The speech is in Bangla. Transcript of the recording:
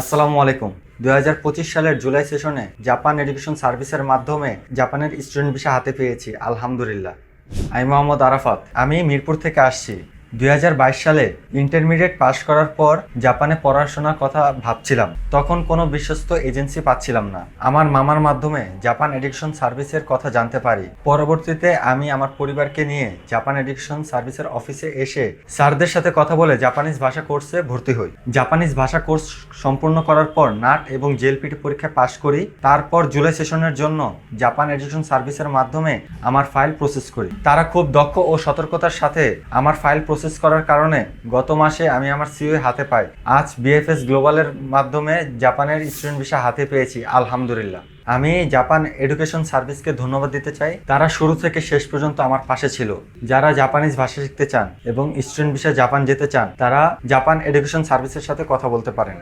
আসসালামু আলাইকুম। দু হাজার পঁচিশ সালের জুলাই সেশনে জাপান এডুকেশন সার্ভিসের মাধ্যমে জাপানের স্টুডেন্ট ভিসা হাতে পেয়েছি, আলহামদুলিল্লাহ। আমি মোহাম্মদ আরাফাত। আমি মিরপুর থেকে আসছি। দুই হাজার বাইশ সালে ইন্টারমিডিয়েট পাশ করার পর জাপানে পড়াশোনার কথা ভাবছিলাম। তখন কোনো বিশ্বস্ত এজেন্সি পাচ্ছিলাম না। আমার মামার মাধ্যমে জাপান এডিকশন সার্ভিসের কথা জানতে পারি। পরবর্তীতে আমি আমার পরিবারকে নিয়ে জাপান এডিকশন সার্ভিসের অফিসে এসে স্যারদের সাথে কথা বলে জাপানিজ ভাষা কোর্সে ভর্তি হই। জাপানিজ ভাষা কোর্স সম্পূর্ণ করার পর নাট এবং জেএলপিটি পরীক্ষা পাশ করি। তারপর জুলাই সেশনের জন্য জাপান এডুকেশন সার্ভিসের মাধ্যমে আমার ফাইল প্রসেস করি। তারা খুব দক্ষ ও সতর্কতার সাথে আমার ফাইল প্রসেস করার কারণে গত মাসে আমি আমার সিও হাতে পাই। আজ বিএফএস গ্লোবালের মাধ্যমে জাপানের স্টুডেন্ট ভিসা হাতে পেয়েছি, আলহামদুলিল্লাহ। আমি জাপান এডুকেশন সার্ভিসকে ধন্যবাদ দিতে চাই। তারা শুরু থেকে শেষ পর্যন্ত আমার পাশে ছিল। যারা জাপানিজ ভাষা শিখতে চান এবং স্টুডেন্ট ভিসা জাপান যেতে চান, তারা জাপান এডুকেশন সার্ভিসের সাথে কথা বলতে পারেন।